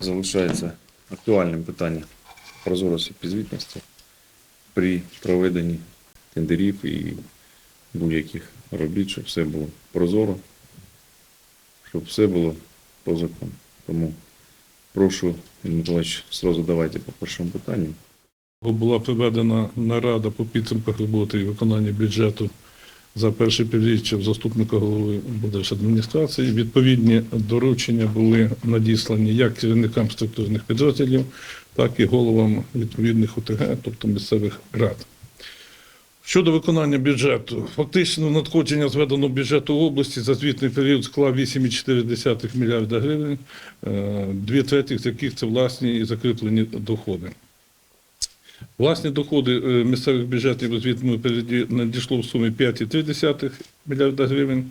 залишається актуальним питання прозорості підзвітності при проведенні тендерів і будь-яких робіт, щоб все було прозоро, щоб все було по закону. Тому прошу, Миколаївич, сразу давайте по першому питанню. Була проведена нарада по підсумках роботи і виконання бюджету за перше півріччя заступника голови адміністрації. Відповідні доручення були надіслані як керівникам структурних підрозділів, так і головам відповідних ОТГ, тобто місцевих рад. Щодо виконання бюджету, фактично надходження зведеного бюджету області за звітний період склав 8,4 мільярда гривень, е, дві третіх з яких це власні і закріплені доходи. Власні доходи е, місцевих бюджетів у звітному періоді надійшло в сумі 5,3 мільярда гривень.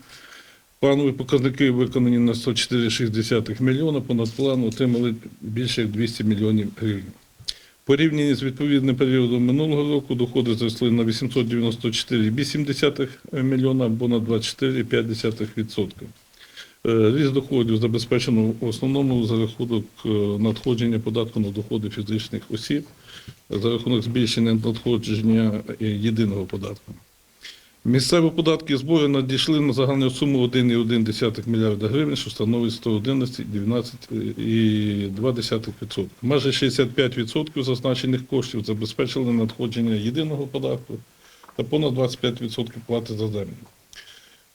Планові показники виконані на 104,6 мільйона, понад план отримали більше як 200 мільйонів гривень. Порівняні з відповідним періодом минулого року доходи зросли на 894,8 мільйона або на 24,5%. Е, Ріст доходів забезпечено в основному за рахунок е, надходження податку на доходи фізичних осіб, за рахунок збільшення надходження е, єдиного податку. Місцеві податки і збори надійшли на загальну суму 1,1 мільярда гривень, що становить 111,12%. Майже 65% зазначених коштів забезпечили надходження єдиного податку та понад 25% плати за землю.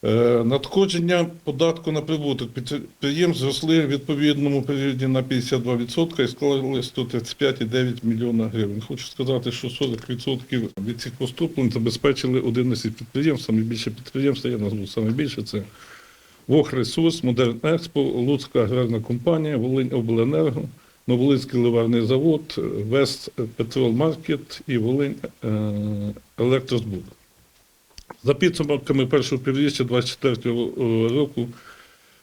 Е, Надходження податку на прибуток підприємств зросли в відповідному періоді на 52% і склали 135,9 мільйона гривень. Хочу сказати, що 40% від цих поступлень забезпечили 11 підприємств, саме більше підприємства, я назву саме більше, це Вохресурс, Модерн Експо, Луцька аграрна компанія, Волинь Обленерго, Новолинський ливарний завод, Вест Петрол Маркет і Волинь е, Електрозбуд. За підсумками першого півріччя 2024 року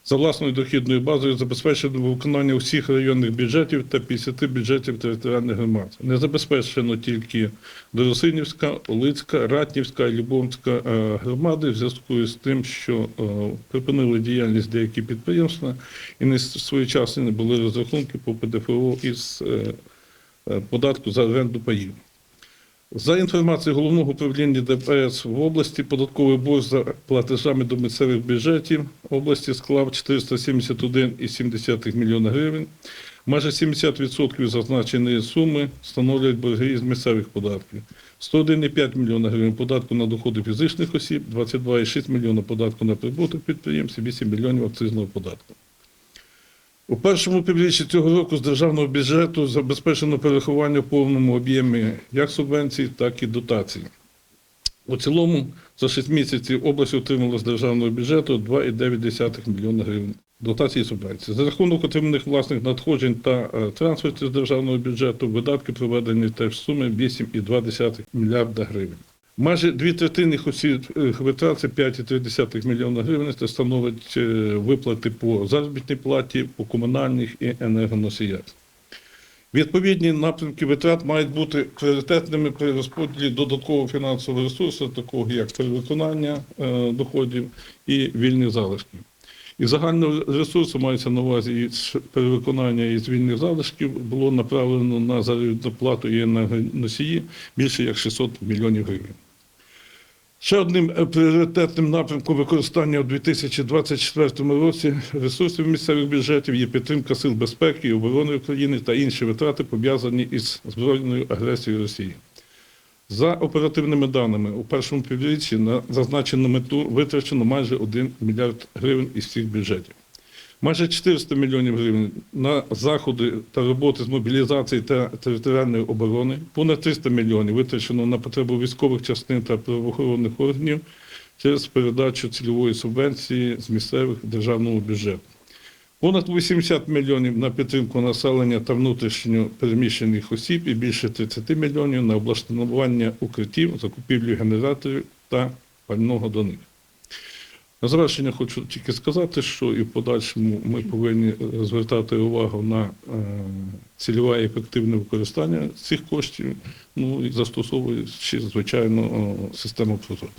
за власною дохідною базою забезпечено виконання усіх районних бюджетів та 50 бюджетів територіальних громад. Не забезпечено тільки Доросинівська, Олицька, Ратнівська і Любомська е, громади в зв'язку з тим, що е, припинили діяльність деякі підприємства і не своєчасно не були розрахунки по ПДФО із е, е, податку за оренду паїв. За інформацією головного управління ДПС в області, податковий борг за платежами до місцевих бюджетів області склав 471,7 мільйона гривень. Майже 70% зазначеної суми становлять борги із місцевих податків. 101,5 мільйона гривень податку на доходи фізичних осіб, 22,6 мільйона податку на прибуток підприємств 8 мільйонів акцизного податку. У першому півріччі цього року з державного бюджету забезпечено перерахування в повному об'ємі як субвенцій, так і дотацій. У цілому за 6 місяців область отримала з державного бюджету 2,9 мільйона гривень дотацій і субвенцій. За рахунок отриманих власних надходжень та е, трансфертів з державного бюджету видатки проведені теж в сумі 8,2 мільярда гривень. Майже дві третини осіб витрат це 5,3 мільйона гривень. Це становить е, виплати по заробітній платі, по комунальних і енергоносіях. Відповідні напрямки витрат мають бути пріоритетними при розподілі додаткового фінансового ресурсу, такого як перевиконання е, доходів і вільних залишків. І загального ресурсу мається на увазі і перевиконання із вільних залишків було направлено на заробітну плату і енергоносії більше як 600 мільйонів гривень. Ще одним е, пріоритетним напрямком використання у 2024 році ресурсів місцевих бюджетів є підтримка сил безпеки і оборони України та інші витрати, пов'язані із збройною агресією Росії. За оперативними даними, у першому півріччі на зазначену мету витрачено майже 1 мільярд гривень із всіх бюджетів. Майже 400 мільйонів гривень на заходи та роботи з мобілізації та територіальної оборони, понад 300 мільйонів витрачено на потребу військових частин та правоохоронних органів через передачу цільової субвенції з місцевих державного бюджету. Понад 80 мільйонів на підтримку населення та внутрішньо переміщених осіб і більше 30 мільйонів на облаштування укриттів, закупівлю генераторів та пального до них. На завершення хочу тільки сказати, що і в подальшому ми повинні звертати увагу на е, цільове і ефективне використання цих коштів, ну і застосовуючи, звичайно, систему прозору.